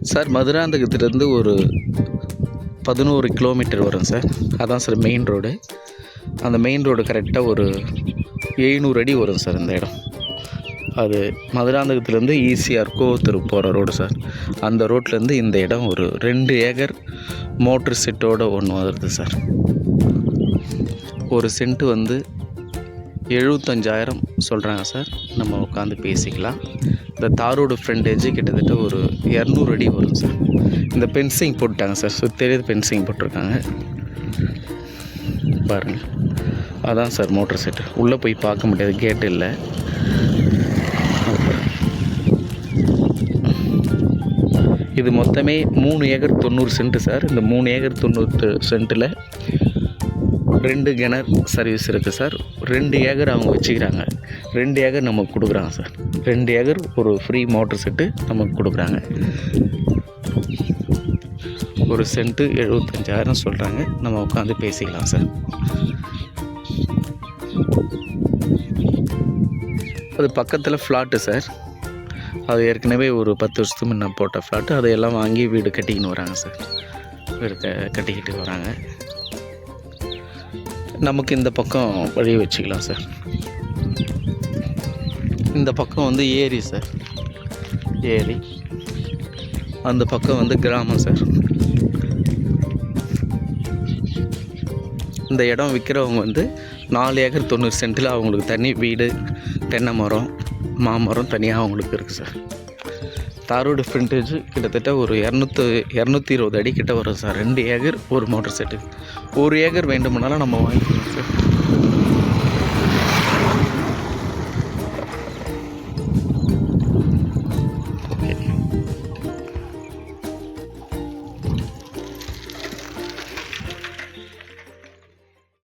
Sir மதுராந்தகத்துலேருந்து ஒரு பதினோரு kilometre வரும் சார். அதான் சார் மெயின் ரோடு அந்த மெயின் ரோடு கரெக்டாக ஒரு எழுநூறு அடி வரும் சார் இந்த இடம். அது மதுராந்தகத்துலேருந்து ஈசிஆர் கோவத்தூர் போகிற ரோடு சார். அந்த ரோட்லேருந்து இந்த இடம் ஒரு ரெண்டு ஏக்கர் மோட்ரு செட்டோடு ஒன்று வருது சார். ஒரு சென்ட்டு வந்து எழுபத்தஞ்சாயிரம் சொல்கிறாங்க சார். நம்ம உட்காந்து பேசிக்கலாம். இந்த தாரோட ஃப்ரண்டேஜ் கிட்டத்தட்ட ஒரு இரநூறு அடி வரும் சார். இந்த பென்சிங் போட்டாங்க சார். சுத்தெரியாது பென்சிங் போட்டிருக்காங்க. பாருங்கள் அதான் சார் மோட்டர் செட்டு உள்ளே போய் பார்க்க முடியாது. கேட் இல்லை. இது மொத்தமே மூணு ஏக்கர் தொண்ணூறு சென்ட்டு சார். இந்த மூணு ஏக்கர் தொண்ணூறு சென்ட்டில் ரெண்டு கிணறு சர்வீஸ் இருக்குது சார் ரெண்டு ஏக்கர் அவங்க வச்சுக்கிறாங்க. ரெண்டு ஏக்கர் நமக்கு கொடுக்குறாங்க சார் ரெண்டு ஏக்கர் ஒரு ஃப்ரீ மோட்டர் செட்டு நமக்கு கொடுக்குறாங்க. ஒரு சென்ட்டு எழுபத்தஞ்சாயிரம் சொல்கிறாங்க நம்ம உட்காந்து பேசிக்கலாம் சார் அது பக்கத்தில் ஃப்ளாட்டு சார் அது ஏற்கனவே ஒரு பத்து வருஷத்துக்கு முன்னே போட்ட ஃப்ளாட்டு அதையெல்லாம் வாங்கி வீடு கட்டிக்கின்னு வராங்க சார் வீடு க கட்டிக்கிட்டு வராங்க. நமக்கு இந்த பக்கம் வழி வச்சுக்கலாம் சார் இந்த பக்கம் வந்து ஏரி சார் ஏரி. அந்த பக்கம் வந்து கிராமம் சார் இந்த இடம் விற்கிறவங்க வந்து நாலு ஏக்கர் தொண்ணூறு சென்ட்டில் அவங்களுக்கு தனி வீடு தென்னை மரம் மாமரம் தனியாக அவங்களுக்கு இருக்குது சார் தாரோடு ஃப்ரண்டேஜ் கிட்டத்தட்ட ஒரு இரநூத்து இரநூத்தி இருபது அடி கிட்ட வரும் சார். ரெண்டு ஏக்கர் ஒரு மோட்டர் செட்டு ஒரு ஏக்கர் வேண்டுமானாலும் நம்ம வாங்கிக்கலாம் சார்.